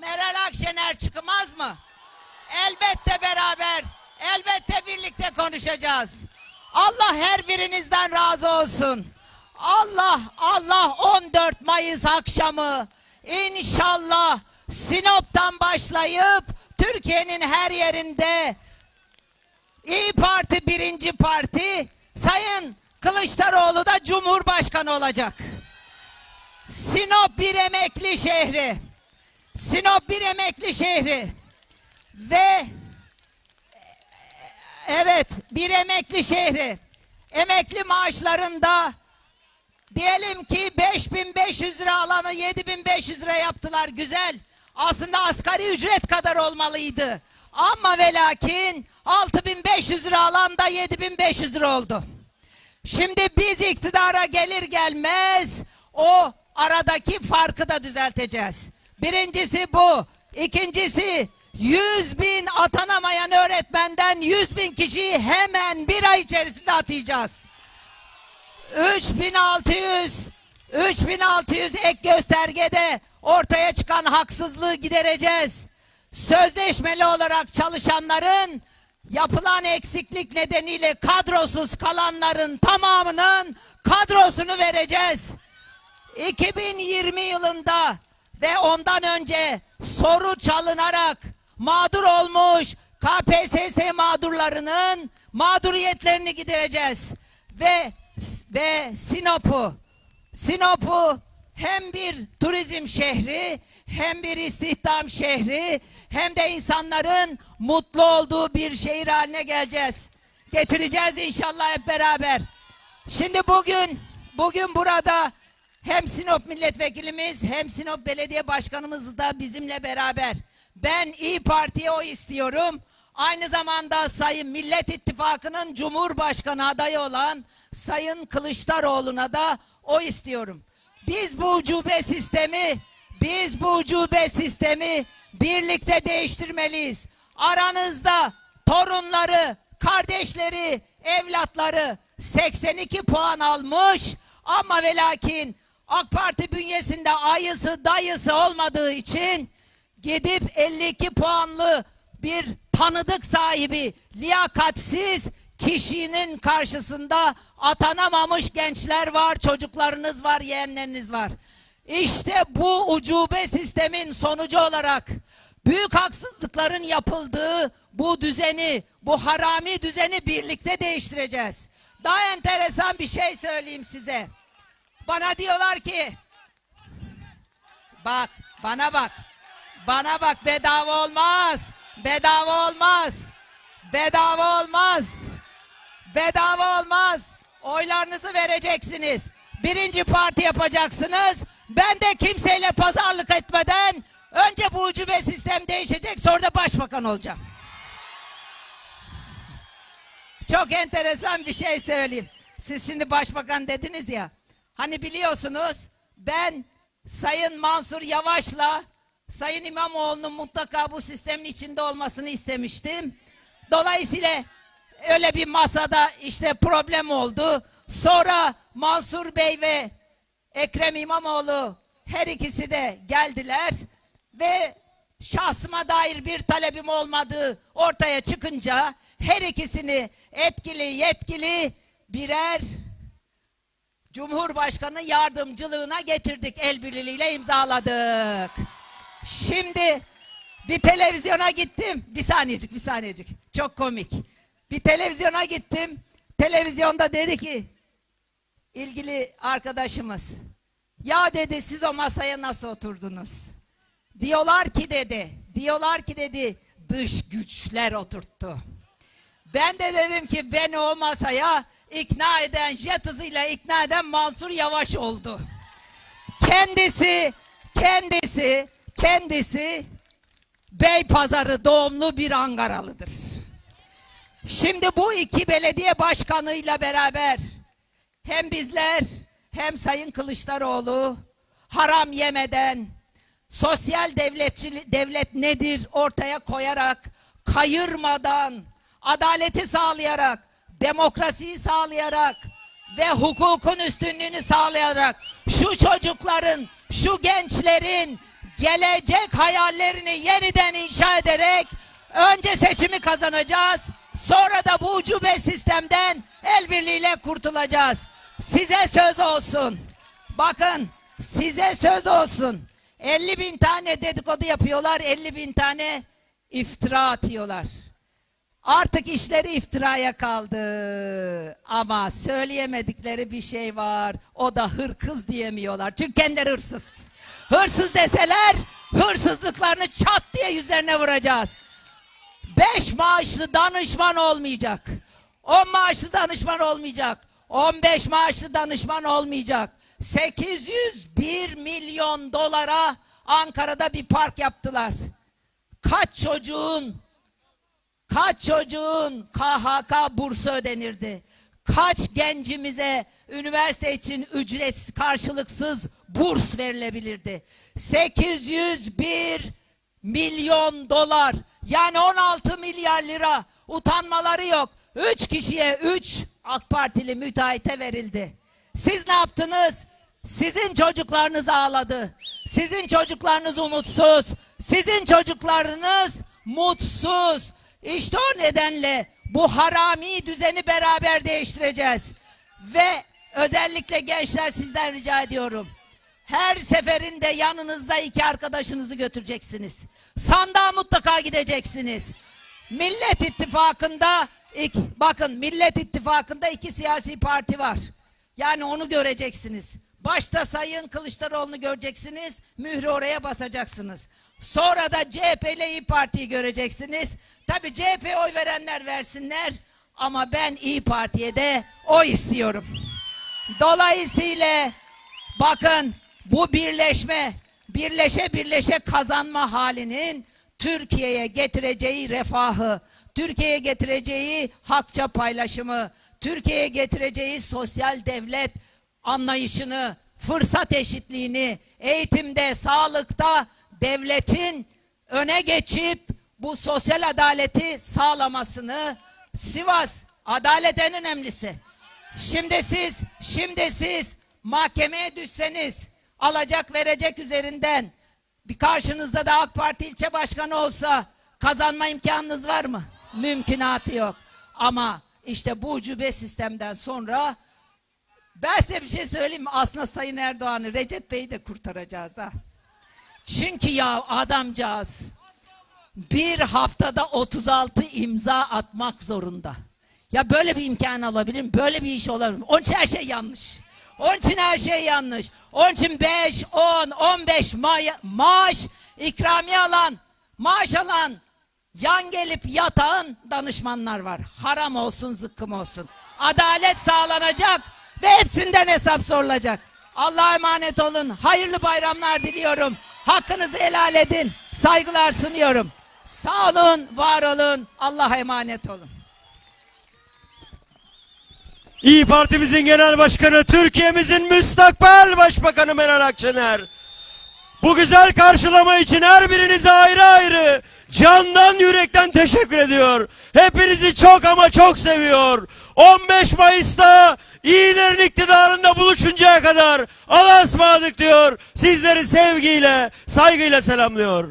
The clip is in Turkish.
Meral Akşener çıkmaz mı? Elbette beraber, elbette birlikte konuşacağız. Allah her birinizden razı olsun. Allah, Allah 14 Mayıs akşamı inşallah Sinop'tan başlayıp Türkiye'nin her yerinde İyi Parti birinci parti, Sayın Kılıçdaroğlu da Cumhurbaşkanı olacak. Sinop bir emekli şehri. Sinop bir emekli şehri. Ve evet bir emekli şehri. Emekli maaşlarında diyelim ki 5500 lira alanı 7500 lira yaptılar. Güzel. Aslında asgari ücret kadar olmalıydı. Ama ve lakin 6500 lira alanda 7500 lira oldu. Şimdi biz iktidara gelir gelmez o aradaki farkı da düzelteceğiz. Birincisi bu. İkincisi 100 bin atanamayan öğretmenden 100 bin kişiyi hemen bir ay içerisinde atayacağız. 3600 3600 ek göstergede ortaya çıkan haksızlığı gidereceğiz. Sözleşmeli olarak çalışanların yapılan eksiklik nedeniyle kadrosuz kalanların tamamının kadrosunu vereceğiz. 2020 yılında ve ondan önce soru çalınarak mağdur olmuş KPSS mağdurlarının mağduriyetlerini gidereceğiz. Ve ve Sinop'u Sinop'u hem bir turizm şehri hem bir istihdam şehri hem de insanların mutlu olduğu bir şehir haline geleceğiz. Getireceğiz inşallah hep beraber. Şimdi bugün bugün burada hem Sinop milletvekilimiz hem Sinop belediye başkanımız da bizimle beraber. Ben İyi Parti'ye oy istiyorum. Aynı zamanda Sayın Millet İttifakı'nın Cumhurbaşkanı adayı olan Sayın Kılıçdaroğlu'na da oy istiyorum. Biz bu ucube sistemi, biz bu ucube sistemi birlikte değiştirmeliyiz. Aranızda torunları, kardeşleri, evlatları 82 puan almış ama ve lakin AK Parti bünyesinde ayısı dayısı olmadığı için gidip 52 puanlı bir tanıdık sahibi liyakatsiz kişinin karşısında atanamamış gençler var, çocuklarınız var, yeğenleriniz var. İşte bu ucube sistemin sonucu olarak büyük haksızlıkların yapıldığı bu düzeni, bu harami düzeni birlikte değiştireceğiz. Daha enteresan bir şey söyleyeyim size. Bana diyorlar ki bak bana bak bana bak bedava olmaz bedava olmaz bedava olmaz bedava olmaz oylarınızı vereceksiniz birinci parti yapacaksınız ben de kimseyle pazarlık etmeden önce bu ucube sistem değişecek sonra da başbakan olacağım çok enteresan bir şey söyleyeyim. Siz şimdi başbakan dediniz ya. Hani biliyorsunuz ben Sayın Mansur Yavaş'la Sayın İmamoğlu'nun mutlaka bu sistemin içinde olmasını istemiştim. Dolayısıyla öyle bir masada işte problem oldu. Sonra Mansur Bey ve Ekrem İmamoğlu her ikisi de geldiler ve şahsıma dair bir talebim olmadığı ortaya çıkınca her ikisini etkili yetkili birer Cumhurbaşkanı yardımcılığına getirdik el birliğiyle imzaladık. Şimdi bir televizyona gittim. Bir saniyecik bir saniyecik. Çok komik. Bir televizyona gittim. Televizyonda dedi ki ilgili arkadaşımız ya dedi siz o masaya nasıl oturdunuz? Diyorlar ki dedi, diyorlar ki dedi dış güçler oturttu. Ben de dedim ki beni o masaya ikna eden, jet hızıyla ikna eden Mansur Yavaş oldu. Kendisi, kendisi, kendisi Beypazarı doğumlu bir Ankaralıdır. Şimdi bu iki belediye başkanıyla beraber hem bizler hem Sayın Kılıçdaroğlu haram yemeden sosyal devletçi devlet nedir ortaya koyarak kayırmadan adaleti sağlayarak demokrasiyi sağlayarak ve hukukun üstünlüğünü sağlayarak şu çocukların şu gençlerin gelecek hayallerini yeniden inşa ederek önce seçimi kazanacağız. Sonra da bu ucube sistemden el birliğiyle kurtulacağız. Size söz olsun. Bakın size söz olsun. 50 bin tane dedikodu yapıyorlar. 50 bin tane iftira atıyorlar. Artık işleri iftiraya kaldı. Ama söyleyemedikleri bir şey var. O da hırkız diyemiyorlar. Çünkü kendileri hırsız. Hırsız deseler hırsızlıklarını çat diye yüzlerine vuracağız. Beş maaşlı danışman olmayacak. On maaşlı danışman olmayacak. On beş maaşlı danışman olmayacak. 801 milyon dolara Ankara'da bir park yaptılar. Kaç çocuğun Kaç çocuğun KHK bursu ödenirdi? Kaç gencimize üniversite için ücretsiz, karşılıksız burs verilebilirdi? 801 milyon dolar yani 16 milyar lira utanmaları yok. 3 kişiye 3 AK Partili müteahhite verildi. Siz ne yaptınız? Sizin çocuklarınız ağladı. Sizin çocuklarınız umutsuz. Sizin çocuklarınız mutsuz. İşte o nedenle bu harami düzeni beraber değiştireceğiz. Ve özellikle gençler sizden rica ediyorum. Her seferinde yanınızda iki arkadaşınızı götüreceksiniz. Sandığa mutlaka gideceksiniz. Millet İttifakı'nda iki, bakın Millet İttifakı'nda iki siyasi parti var. Yani onu göreceksiniz. Başta Sayın Kılıçdaroğlu'nu göreceksiniz. Mührü oraya basacaksınız. Sonra da CHP ile İYİ Parti'yi göreceksiniz. Tabi CHP'ye oy verenler versinler. Ama ben İYİ Parti'ye de oy istiyorum. Dolayısıyla bakın bu birleşme, birleşe birleşe kazanma halinin Türkiye'ye getireceği refahı, Türkiye'ye getireceği hakça paylaşımı, Türkiye'ye getireceği sosyal devlet anlayışını, fırsat eşitliğini, eğitimde, sağlıkta devletin öne geçip bu sosyal adaleti sağlamasını Sivas adalet en önemlisi. Şimdi siz, şimdi siz mahkemeye düşseniz alacak verecek üzerinden bir karşınızda da AK Parti ilçe başkanı olsa kazanma imkanınız var mı? Mümkünatı yok. Ama işte bu ucube sistemden sonra ben size bir şey söyleyeyim mi? Aslında Sayın Erdoğan'ı Recep Bey'i de kurtaracağız ha. Çünkü ya adamcağız bir haftada 36 imza atmak zorunda. Ya böyle bir imkan alabilir mi? Böyle bir iş olabilir mi? Onun için her şey yanlış. Onun için her şey yanlış. Onun için 5, 10, 15 ma- maaş ikramiye alan, maaş alan, yan gelip yatağın danışmanlar var. Haram olsun, zıkkım olsun. Adalet sağlanacak ve hepsinden hesap sorulacak. Allah'a emanet olun. Hayırlı bayramlar diliyorum. Hakkınızı helal edin. Saygılar sunuyorum. Sağ olun, var olun. Allah'a emanet olun. İyi Partimizin Genel Başkanı, Türkiye'mizin müstakbel Başbakanı Meral Akşener. Bu güzel karşılama için her birinize ayrı ayrı candan yürekten teşekkür ediyor. Hepinizi çok ama çok seviyor. 15 Mayıs'ta iyilerin iktidarında buluşuncaya kadar Allah'a ısmarladık diyor. Sizleri sevgiyle, saygıyla selamlıyor.